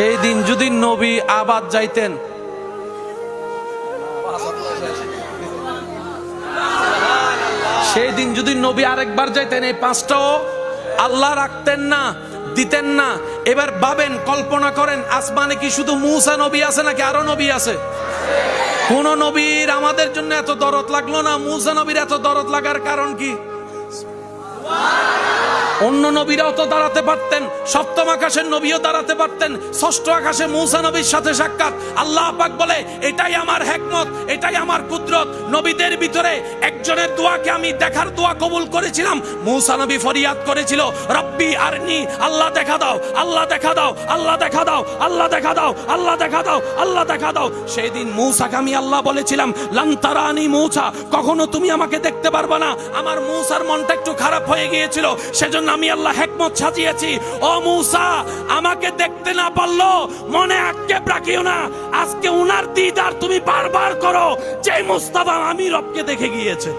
সেই দিন যদি নবী আবাদ যাইতেন। সেই দিন যদি নবী আরেকবার যাইতেন, এই পাঁচটাও আল্লাহ রাখতেন না, দিতেন না। এবার ভাবেন, কল্পনা করেন, আসমানে কি শুধু মুসা নবী আছে নাকি আরও নবী আছে? কোন নবীর আমাদের জন্য এত দরদ লাগল না? মুসা নবীর এত দরদ লাগার কারণ কি? অন্য নবীরাও তো দাঁড়াতে পারতেন, সপ্তম আকাশের নবীও দাঁড়াতে পারতেন, ষষ্ঠ আকাশে মৌসা নবীর সাথে সাক্ষাৎ। আল্লাহ পাক বলে, এটাই আমার হেকমত, এটাই আমার কুদরত। নবীদের ভিতরে একজনের দোয়াকে আমি দেখার দোয়া কবুল করেছিলাম। মৌসা নবী ফরিয়াদ করেছিল, রব্বি আরনি, আল্লাহ দেখা দাও, আল্লাহ দেখা দাও, আল্লাহ দেখা দাও, আল্লাহ দেখা দাও, আল্লাহ দেখা দাও, আল্লাহ দেখা দাও। সেই দিন মৌসাকে আমি আল্লাহ বলেছিলাম লান্তারানি মৌসা, কখনো তুমি আমাকে দেখতে পারবে না। আমার মৌসার মনটা একটু খারাপ হয়ে গিয়েছিল, সেজন্য আমি আল্লাহ হেকমত সাজিয়েছি। ও মুসা, আমাকে দেখতে না পারল মনে আক্ষেপ রাখিও না। আজকে উনার দিদার তুমি বারবার করো যে মুস্তাফা আমি রবকে দেখে গিয়েছে।